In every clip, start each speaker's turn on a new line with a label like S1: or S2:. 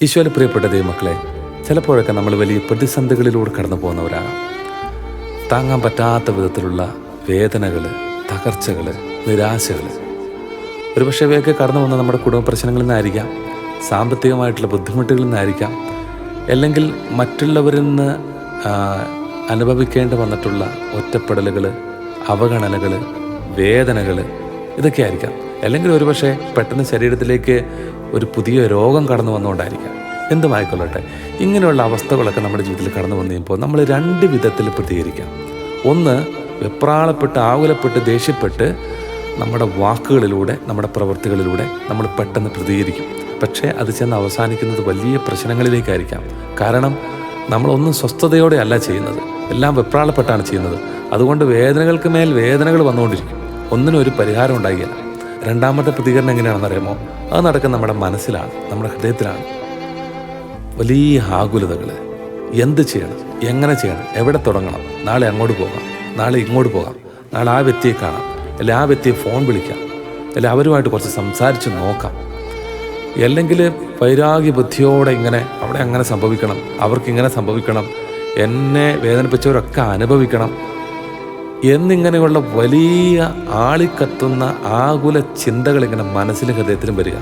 S1: ഈശോയിൽ പ്രിയപ്പെട്ട ദൈവമക്കളെ ചിലപ്പോഴൊക്കെ നമ്മൾ വലിയ പ്രതിസന്ധികളിലൂടെ കടന്നു പോകുന്നവരാണ് താങ്ങാൻ പറ്റാത്ത വിധത്തിലുള്ള വേദനകൾ തകർച്ചകൾ നിരാശകൾ. ഒരുപക്ഷെ ഇവയൊക്കെ കടന്നു വന്ന നമ്മുടെ കുടുംബ പ്രശ്നങ്ങളിൽ നിന്നായിരിക്കാം സാമ്പത്തികമായിട്ടുള്ള ബുദ്ധിമുട്ടുകളിൽ നിന്നായിരിക്കാം അല്ലെങ്കിൽ മറ്റുള്ളവരിൽ നിന്ന് അനുഭവിക്കേണ്ടി വന്നിട്ടുള്ള ഒറ്റപ്പെടലുകൾ അവഗണനകൾ വേദനകൾ ഇതൊക്കെ ആയിരിക്കാം അല്ലെങ്കിൽ ഒരുപക്ഷെ പെട്ടെന്ന് ശരീരത്തിലേക്ക് ഒരു പുതിയ രോഗം കടന്നു വന്നുകൊണ്ടായിരിക്കാം. എന്തുമായിക്കൊള്ളട്ടെ? ഇങ്ങനെയുള്ള അവസ്ഥകളൊക്കെ നമ്മുടെ ജീവിതത്തിൽ കടന്നു വന്നു കഴിയുമ്പോൾ നമ്മൾ രണ്ട് വിധത്തിൽ പ്രതികരിക്കാം. ഒന്ന് വെപ്രാളപ്പെട്ട് ആകുലപ്പെട്ട് ദേഷ്യപ്പെട്ട് നമ്മുടെ വാക്കുകളിലൂടെ നമ്മുടെ പ്രവൃത്തികളിലൂടെ നമ്മൾ പെട്ടെന്ന് പ്രതികരിക്കും. പക്ഷേ അത് ചെന്ന് അവസാനിക്കുന്നത് വലിയ പ്രശ്നങ്ങളിലേക്കായിരിക്കാം. കാരണം നമ്മളൊന്നും സ്വസ്ഥതയോടെ അല്ല ചെയ്യുന്നത്. എല്ലാം വെപ്രാളപ്പെട്ടാണ് ചെയ്യുന്നത്. അതുകൊണ്ട് വേദനകൾക്ക് മേൽ വേദനകൾ വന്നുകൊണ്ടിരിക്കും. ഒന്നിനും ഒരു പരിഹാരം ഉണ്ടാകില്ല. രണ്ടാമത്തെ പ്രതികരണം എങ്ങനെയാണെന്ന് അറിയാമോ അത് നടക്കുന്ന നമ്മുടെ മനസ്സിലാണ് നമ്മുടെ ഹൃദയത്തിലാണ്. വലിയ ആകുലതകൾ എന്ത് ചെയ്യണം? എങ്ങനെ ചെയ്യണം? എവിടെ തുടങ്ങണം? നാളെ അങ്ങോട്ട് പോകാം. നാളെ ഇങ്ങോട്ട് പോകാം. നാളെ ആ വ്യക്തിയെ കാണാം. അല്ലെ ആ വ്യക്തിയെ ഫോൺ വിളിക്കാം. അല്ലെ അവരുമായിട്ട് കുറച്ച് സംസാരിച്ച് നോക്കാം. അല്ലെങ്കിൽ വൈരാഗ്യ ബുദ്ധിയോടെ ഇങ്ങനെ അവിടെ അങ്ങനെ സംഭവിക്കണം. അവർക്ക് ഇങ്ങനെ സംഭവിക്കണം. എന്നെ വേദനിപ്പിച്ചവരൊക്കെ അനുഭവിക്കണം. എന്നിങ്ങനെയുള്ള വലിയ ആളിക്കത്തുന്ന ആകുല ചിന്തകൾ ഇങ്ങനെ മനസ്സിലും ഹൃദയത്തിലും വരിക.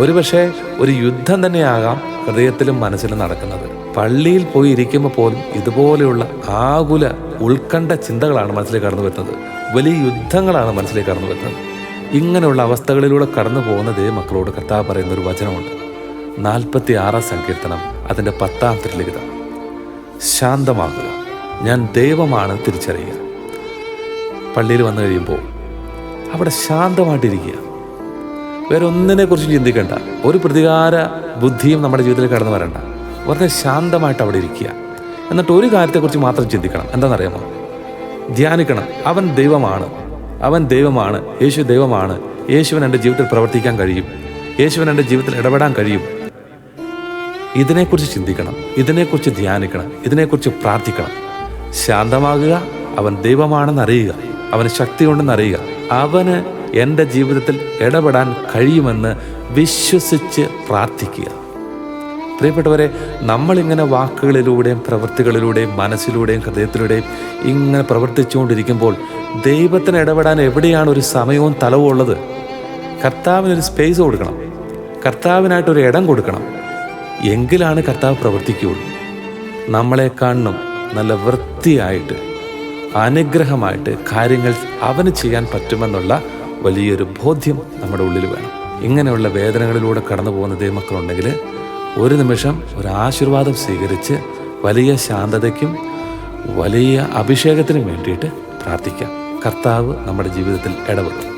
S1: ഒരുപക്ഷെ ഒരു യുദ്ധം തന്നെയാകാം ഹൃദയത്തിലും മനസ്സിലും നടക്കുന്നത്. പള്ളിയിൽ പോയി ഇരിക്കുമ്പോൾ പോലും ഇതുപോലെയുള്ള ആകുല ഉത്കണ്ഠ ചിന്തകളാണ് മനസ്സിൽ കടന്നു വരുന്നത്. വലിയ യുദ്ധങ്ങളാണ് മനസ്സിലേക്ക് കടന്നു വരുന്നത്. ഇങ്ങനെയുള്ള അവസ്ഥകളിലൂടെ കടന്നു പോകുന്നതേ മക്കളോട് കർത്താവ് പറയുന്ന ഒരു വചനമുണ്ട്. നാൽപ്പത്തി ആറാം സങ്കീർത്തനം അതിന്റെ പത്താം ത്രിലിഖിതം. ശാന്തമാകുക. ഞാൻ ദൈവമാണ് തിരിച്ചറിയുക. പള്ളിയിൽ വന്നു കഴിയുമ്പോൾ അവിടെ ശാന്തമായിട്ടിരിക്കുക. വേറെ ഒന്നിനെ കുറിച്ച് ചിന്തിക്കേണ്ട. ഒരു പ്രതികാര ബുദ്ധിയും നമ്മുടെ ജീവിതത്തിൽ കടന്നു വരണ്ട. വളരെ ശാന്തമായിട്ട് അവിടെ ഇരിക്കുക. എന്നിട്ട് ഒരു കാര്യത്തെക്കുറിച്ച് മാത്രം ചിന്തിക്കണം. എന്താണെന്നറിയാമോ? ധ്യാനിക്കണം. അവൻ ദൈവമാണ്. അവൻ ദൈവമാണ്. യേശു ദൈവമാണ്. യേശുവിന് എന്റെ ജീവിതത്തിൽ പ്രവർത്തിക്കാൻ കഴിയും. യേശുവിന് എന്റെ ജീവിതത്തിൽ ഇടപെടാൻ കഴിയും. ഇതിനെക്കുറിച്ച് ചിന്തിക്കണം. ഇതിനെക്കുറിച്ച് ധ്യാനിക്കണം. ഇതിനെക്കുറിച്ച് പ്രാർത്ഥിക്കണം. ശാന്തമാകുക. അവൻ ദൈവമാണെന്ന് അറിയുക. അവന് ശക്തി കൊണ്ടെന്ന് അറിയുക. അവന് എന്റെ ജീവിതത്തിൽ ഇടപെടാൻ കഴിയുമെന്ന് വിശ്വസിച്ച് പ്രാർത്ഥിക്കുക. പ്രിയപ്പെട്ടവരെ നമ്മളിങ്ങനെ വാക്കുകളിലൂടെയും പ്രവൃത്തികളിലൂടെയും മനസ്സിലൂടെയും ഹൃദയത്തിലൂടെയും ഇങ്ങനെ പ്രവർത്തിച്ചുകൊണ്ടിരിക്കുമ്പോൾ ദൈവത്തിന് ഇടപെടാൻ എവിടെയാണ് ഒരു സമയവും തലവും ഉള്ളത്? കർത്താവിനൊരു സ്പേസ് കൊടുക്കണം. കർത്താവിനായിട്ടൊരു ഇടം കൊടുക്കണം. എങ്കിലാണ് കർത്താവ് പ്രവർത്തിക്കുകയുള്ളൂ. നമ്മളെ കാണണം. നല്ല വൃത്തിയായിട്ട്. അനുഗ്രഹമായിട്ട് കാര്യങ്ങൾ അവന് ചെയ്യാൻ പറ്റുമെന്നുള്ള വലിയൊരു ബോധ്യം നമ്മുടെ ഉള്ളിൽ വേണം. ഇങ്ങനെയുള്ള വേദനകളിലൂടെ കടന്നു പോകുന്ന ദൈവമക്കളുണ്ടെങ്കിൽ ഒരു നിമിഷം ഒരു ആശീർവാദം സ്വീകരിച്ച് വലിയ ശാന്തതയ്ക്കും വലിയ അഭിഷേകത്തിനും വേണ്ടിയിട്ട് പ്രാർത്ഥിക്കാം. കർത്താവ് നമ്മുടെ ജീവിതത്തിൽ ഇടപെടും.